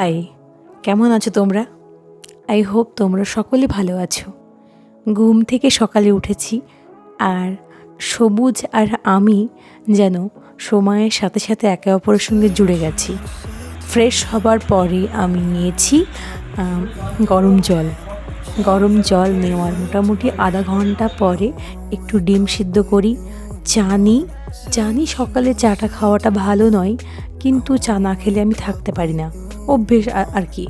High, কেমন আছো তোমরা? আই হোপ তোমরা সকলে ভালো আছো। ঘুম থেকে সকালে উঠেছি, আর সবুজ আর আমি যেন সময়ের সাথে সাথে একে অপরের সঙ্গে জুড়ে গেছি। ফ্রেশ হবার পরে আমি নিয়েছি গরম জল। গরম জল নেওয়ার মোটামুটি আধা ঘণ্টা পরে একটু ডিম সিদ্ধ করি। চা নিই। জানি সকালে, চাটা খাওয়াটা ভালো নয়, কিন্তু চা না খেলে আমি থাকতে পারি না। অভ্যেস আর- কি।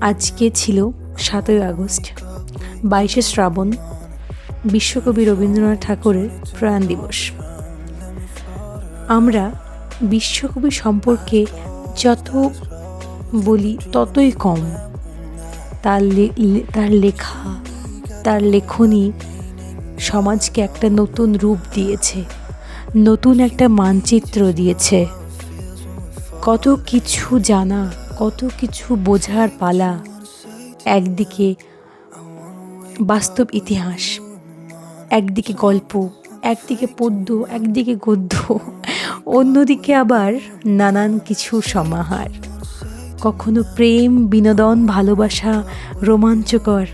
আজকে ছিল সাতই আগস্ট, বাইশে শ্রাবণ, বিশ্বকবি রবীন্দ্রনাথ ঠাকুরের প্রয়াণ দিবস। আমরা বিশ্বকবি সম্পর্কে যত বলি ততই কম। তার তার লেখা, তার লেখনী সমাজকে একটা নতুন রূপ দিয়েছে, নতুন একটা মানচিত্র দিয়েছে। কত কিছু জানা, কত কিছু বোঝার পালা। একদিকে বাস্তব ইতিহাস, একদিকে গল্প, একদিকে পদ্য, একদিকে গদ্য, অন্যদিকে আবার নানান কিছু সমাহার। কখনো প্রেম, বিনোদন, ভালোবাসা, রোমাঞ্চকর,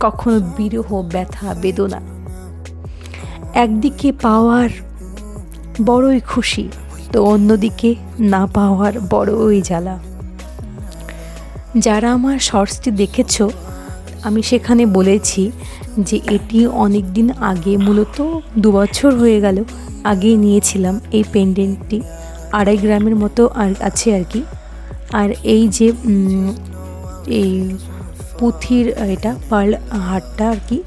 কখনো বিরহ, ব্যথা, বেদনা। একদিকে পাওয়ার বড়ই খুশি তো অন্যদিকে না পাওয়ার বড়ই জ্বালা। যারা আমার শর্টসটি দেখেছ, আমি সেখানে বলেছি যে এটি অনেক দিন আগে, মূলত দু বছর হয়ে গেল আগে নিয়েছিলাম এই পেন্ডেন্টটি। আড়াই গ্রামের মতো আর আছে আর কি। আর এই যে এই পুঁথির এটা, পার্ল হারটা আর কি,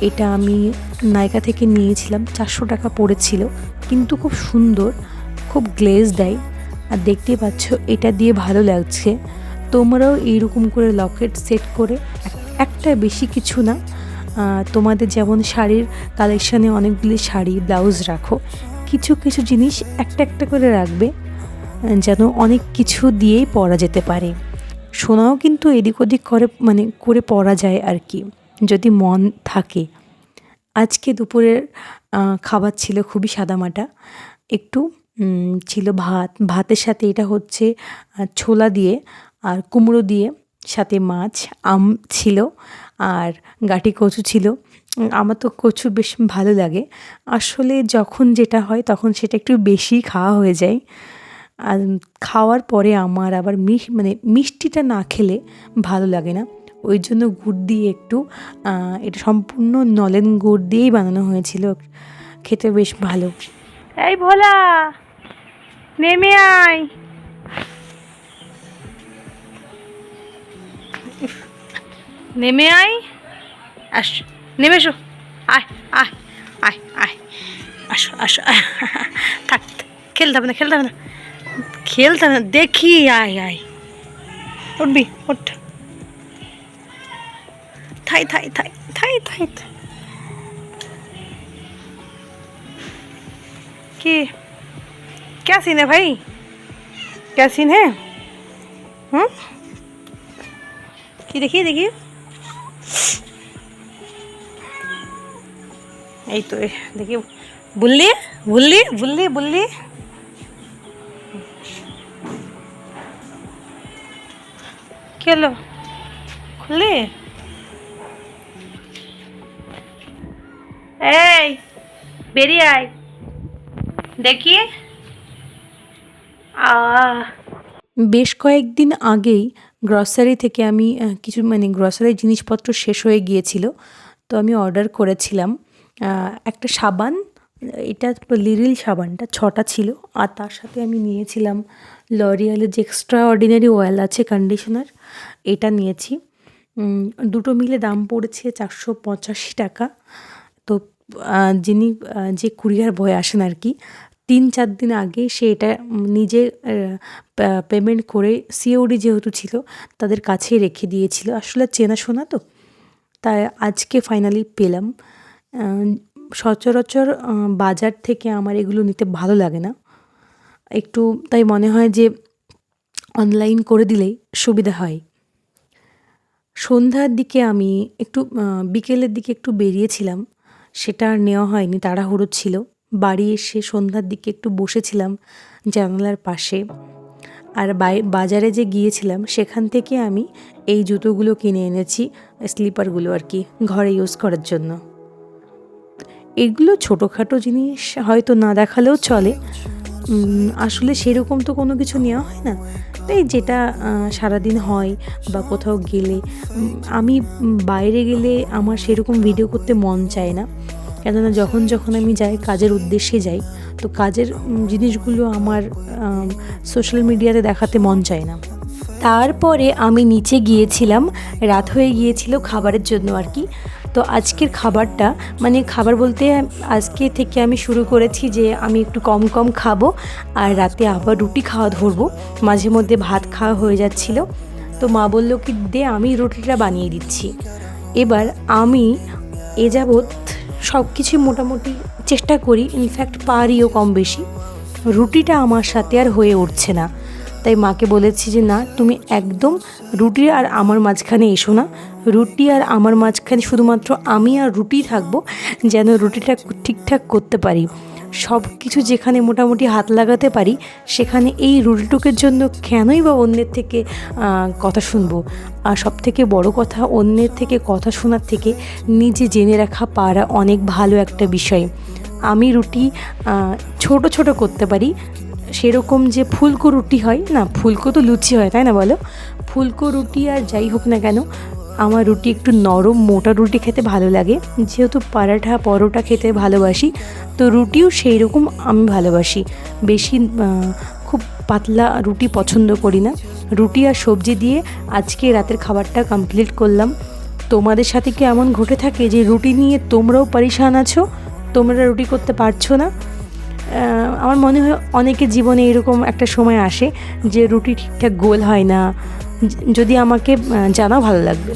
এটা আমি নায়িকা থেকে নিয়েছিলাম, চারশো টাকা পড়েছিল। কিন্তু খুব সুন্দর। খুব গ্লেজ দেয়। আর দেখতেই পাচ্ছ, এটা দিয়ে ভালো লাগছে। তোমরাও এইরকম করে লকেট সেট করে একটা বেশি কিছু না তোমাদের যেমন শাড়ির কালেকশানে অনেকগুলি শাড়ি ব্লাউজ রাখো। কিছু কিছু জিনিস একটা একটা করে রাখবে, যেন অনেক কিছু দিয়েই পরা যেতে পারে। সোনাও কিন্তু এদিক ওদিক করে মানে করে পরা যায় আর কি, যদি মন থাকে। আজকে দুপুরের খাবার ছিল খুবই সাদামাটা। একটু ছিল ভাত। ভাতের সাথে এটা হচ্ছে ছোলা দিয়ে আর কুমড়ো দিয়ে, সাথে মাছ, আম ছিল আর গাটি কচু ছিল। আমার তো কচু বেশ ভালো লাগে। আসলে যখন যেটা হয় তখন সেটা একটু বেশি খাওয়া হয়ে যায়। আর খাওয়ার পরে আমার আবার মিশ মানে মিষ্টিটা না খেলে ভালো লাগে না। ওই জন্য গুড় দিয়ে একটু এটা সম্পূর্ণ নলেন গুড় দিয়েই বানানো হয়েছিল। খেতে বেশ ভালো। এই ভোলা! নেমে আয়। নেমে আয়। আস, নেমে এসো। আয় আয় আয় আয়। আসো আসো। থাক, খেলতে হবে না, খেলতে হবে না। খেলতে হবে না, দেখি, আয় আয়। উঠবি, উঠ। থাই থাই থাই থাই থাই। থাই कि क्या सीन है भाई? क्या सीन है? हम्म कि देखिए देखिए। यही तो देखिए, बुल्ली बुल्ली बुल्ली बुल्ली। खेलो। खुले ए बेरी आई देखिए। বেশ কয়েকদিন আগেই গ্রসারি থেকে আমি কিছু মানে গ্রসারি জিনিসপত্র শেষ হয়ে গিয়েছিল। তো আমি অর্ডার করেছিলাম একটা সাবান, এটা লিরিল সাবানটা, ছটা ছিল। আর তার সাথে আমি নিয়েছিলাম লরিয়ালের যে এক্সট্রা অর্ডিনারি অয়েল আছে কন্ডিশনার এটা নিয়েছি। দুটো মিলে দাম পড়েছে চারশো পঁচাশি টাকা। তো যিনি যে কুরিয়ার বয় আসেন আর কি তিন চার দিন আগে সে এটা নিজে পেমেন্ট করে সিওডি যেহেতু ছিল, তাদের কাছেই রেখে দিয়েছিল। আসলে চেনা চেনাশোনা তো। তাই আজকে ফাইনালি পেলাম। সচরাচর বাজার থেকে আমার এগুলো নিতে ভালো লাগে না। একটু, তাই মনে হয় যে অনলাইন করে দিলেই সুবিধা হয়। সন্ধ্যার দিকে আমি একটু বিকেলের দিকে একটু বেরিয়েছিলাম। সেটা আর নেওয়া হয়নি, তাড়াহুড়ো ছিল। বাড়ি এসে সন্ধ্যার দিকে একটু বসেছিলাম জানালার পাশে। আর বাজারে যে গিয়েছিলাম, সেখান থেকে আমি এই জুতোগুলো কিনে এনেছি, স্লিপারগুলো আর কি, ঘরে ইউজ করার জন্য। এগুলো ছোটোখাটো জিনিস হয়তো না দেখালেও চলে। আসলে সেরকম তো কোনো কিছু নেওয়া হয় না। তাই যেটা সারাদিন হয় বা কোথাও গেলে আমি বাইরে গেলে আমার সেরকম ভিডিও করতে মন চায় না। কেননা যখন যখন আমি যাই, কাজের উদ্দেশ্যে যাই, তো কাজের জিনিসগুলো আমার সোশ্যাল মিডিয়াতে দেখাতে মন চায় না। তারপরে আমি নিচে গিয়েছিলাম, রাত হয়ে গিয়েছিল খাবারের জন্য আর কি। তো আজকের খাবারটা মানে খাবার বলতে আজকে থেকে আমি শুরু করেছি যে আমি একটু কম কম খাব আর রাতে আবার রুটি খাওয়া ধরবো। মাঝে মধ্যে ভাত খাওয়া হয়ে যাচ্ছিল। তো মা বলল কি, দে আমি রুটিটা বানিয়ে দিচ্ছি। এবার আমি এ যাবৎ সব কিছুই মোটামুটি চেষ্টা করি ইনফ্যাক্ট পারিও কম বেশি। রুটিটা আমার সাথে আর হয়ে উঠছে না। তাই মাকে বলেছি যে, না, তুমি একদম রুটি আর আমার মাঝখানে এসো না। রুটি আর আমার মাঝখানে শুধুমাত্র আমি আর রুটি থাকব, যেন রুটিটা ঠিকঠাক করতে পারি। সব কিছু যেখানে মোটামুটি হাত লাগাতে পারি, সেখানে এই রুটিটুকের জন্য কেনই বা অন্যের থেকে কথা শুনব? আর সব থেকে বড় কথা, অন্যের থেকে কথা শোনার থেকে নিজে জেনে রাখা পারা অনেক ভালো একটা বিষয়। আমি রুটি ছোট ছোট করতে পারি। সেরকম যে ফুলকো রুটি হয়, না, ফুলকো তো লুচি হয়, তাই না বলো? ফুলকো রুটি আর যাই হোক না কেন আমার রুটি একটু নরম, মোটা রুটি খেতে ভালো লাগে। যেহেতু পরাঠা, পরোটা খেতে ভালোবাসি, তো রুটিও সেই রকম আমি ভালোবাসি। বেশি খুব পাতলা রুটি পছন্দ করি না। রুটি আর সবজি দিয়ে আজকে রাতের খাবারটা কমপ্লিট করলাম। তোমাদের সাথে কি এমন ঘটে থাকে যে রুটি নিয়ে তোমরাও পরিশান আছো? তোমরা রুটি করতে পারছ না? আমার মনে হয় অনেকের জীবনে এরকম একটা সময় আসে যে রুটি ঠিকঠাক গোল হয় না। যদি আমাকে জানাও ভালো লাগবে।